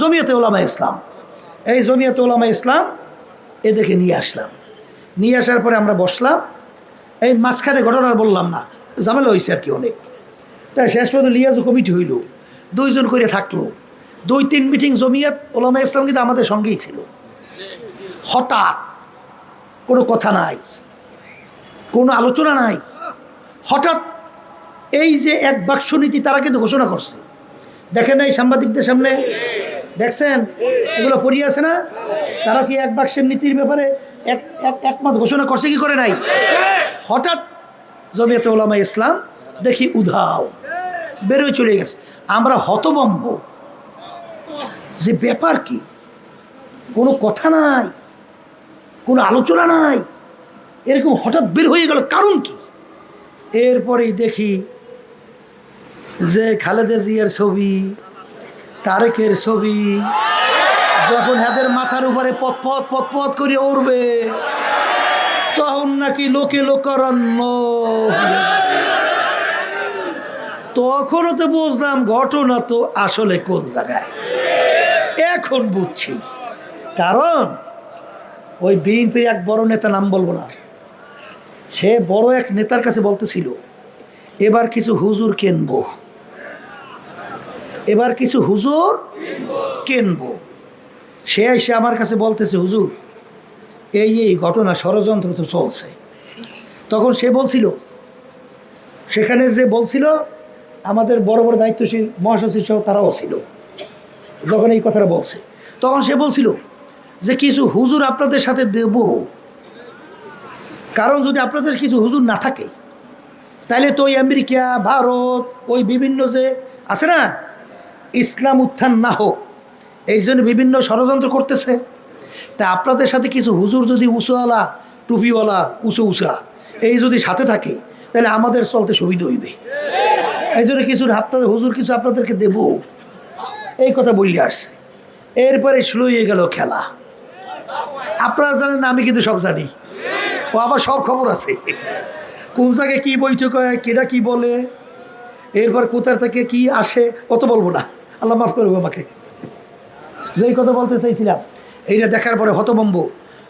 জমিয়তে ওলামা ইসলাম। এই জমিয়তে ওলামা ইসলাম এদেরকে নিয়ে আসলাম। নিয়ে আসার পরে আমরা বসলাম। এই মাঝখানে ঘটনা বললাম না, ঝামেলা হয়েছে আর কি অনেক। তাই শেষ পর্যন্ত লিয়াজু কমিটি হইল, দুইজন করে থাকল। দুই তিন মিটিং জমিয়াত ওলামা ইসলাম কিন্তু আমাদের সঙ্গেই ছিল। হঠাৎ কোনো কথা নাই, কোনো আলোচনা নাই। হঠাৎ এই যে এক বাক্স নীতি তারা কিন্তু ঘোষণা করছে। দেখেন নাই সাংবাদিকদের সামনে? দেখছেন? এগুলো পড়িয়ে আছে না? তারা কি এক বাক্সের নীতির ব্যাপারে এক, এক- একমত ঘোষণা করছে কি করে নাই? হঠাৎ জমিয়তে ওলামা ইসলাম দেখি উধাও, বেরোয় চলে গেছে। আমরা হতবম্ব যে ব্যাপার কি? কোনো কথা নাই, কোনো আলোচনা নাই। এরকম হঠাৎ বের হয়ে গেল, কারণ কি? এরপরেই দেখি যে খালেদা জিয়ার ছবি, তারেকের ছবি, যখন এদের মাথার উপরে পথপথ পথপথ করে উড়বে, তখন নাকি লোকে লোকারণ্য তখনও তো বুঝলাম ঘটনা তো আসলে কোন জায়গায়। এখন বুঝছি। কারণ ওই বিএনপির এক বড় নেতা নাম বলব না। সে বড় এক নেতার কাছে বলতেছিল, এবার কিছু হুজুর কিনবো। এবার কিছু হুজুর কিনবো। সে এসে আমার কাছে বলতেছে, হুজুর, এই এই ঘটনা ষড়যন্ত্র তো চলছে। তখন সে বলছিল, সেখানে যে বলছিল, আমাদের বড় বড় দায়িত্বশীল মহাসচিব সহ তারাও ছিল, যখন এই কথাটা বলছে। তখন সে বলছিল যে, কিছু হুজুর আপনাদের সাথে দেব। কারণ যদি আপনাদের কিছু হুজুর না থাকে তাহলে তো ওই আমেরিকা, ভারত, ওই বিভিন্ন যে আছে না ইসলাম উত্থান না হোক, এই জন্য বিভিন্ন ষড়যন্ত্র করতেছে। তা আপনাদের সাথে কিছু হুজুর যদি উঁচুওয়ালা, টুপিওয়ালা উঁচু উঁচা এই যদি সাথে থাকে, তাহলে আমাদের চলতে সুবিধা হইবে। এই জন্য কিছু আপনাদের হুজুর, কিছু আপনাদেরকে দেব। এই কথা বলি আসছে। এরপরে শুরু হয়ে গেল খেলা। আপনারা জানেন, আমি কিন্তু সব জানি। ও আবার সব খবর আছে। কোন জায়গায় কী বৈঠক হয় কেটা কী বলে, এরপর কোথার থেকে কি আসে কত বলব না। আল্লাহ মাফ করব আমাকে। যেই কথা বলতে চাইছিলাম, এইটা দেখার পরে হতবম্ব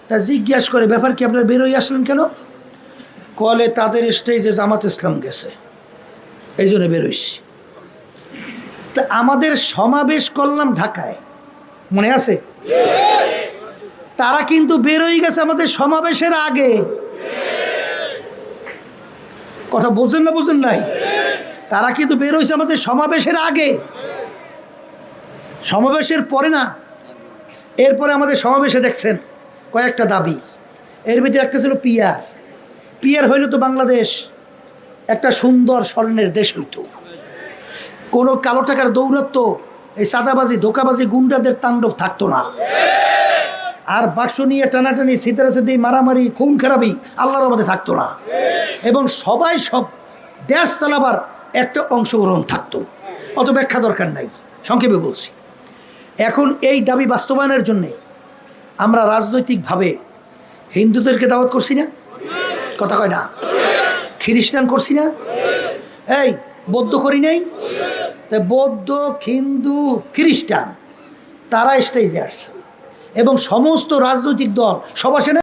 তা জিজ্ঞাস করে, ব্যাপার কি, আপনারা বেরোই আসলেন কেন? কলে, তাদের স্টেজে জামাত ইসলাম গেছে। এই জন্য বেরোইছি তা আমাদের সমাবেশ করলাম ঢাকায়। মনে আছে? তারা কিন্তু বেরোই গেছে আমাদের সমাবেশের আগে। কথা বোঝেন না বোঝেন নাই? তারা কিন্তু বেরোইছে আমাদের সমাবেশের আগে। সমাবেশের পরে না, এরপরে আমাদের সমাবেশে দেখছেন কয়েকটা দাবি। এর ভিতরে একটা ছিল পিয়ার পিয়ার হইলে তো বাংলাদেশ, একটা সুন্দর স্বর্ণের দেশ হইতো। কোনো কালো টাকার দৌরত্ব এই সাদাবাজি ধোকাবাজি, গুন্ডাদের তাণ্ডব থাকতো না। আর বাক্স নিয়ে টানাটানি সিতারাসিদি মারামারি, খুন খারাপি আল্লাহর মধ্যে থাকতো না। এবং সবাই সব দেশ চালাবার একটা অংশগ্রহণ থাকতো। অত ব্যাখ্যা দরকার নাই। সংক্ষেপে বলছি। এখন এই দাবি বাস্তবায়নের জন্যে আমরা রাজনৈতিকভাবে হিন্দুদেরকে দাওয়াত করছি না? কথা কয় না। খ্রিস্টান করছি না? এই, বৌদ্ধ করি নাই? তাই বৌদ্ধ, হিন্দু, খ্রিস্টান, তারা স্টেজে আসছে। এবং সমস্ত রাজনৈতিক দল, সব আসে না?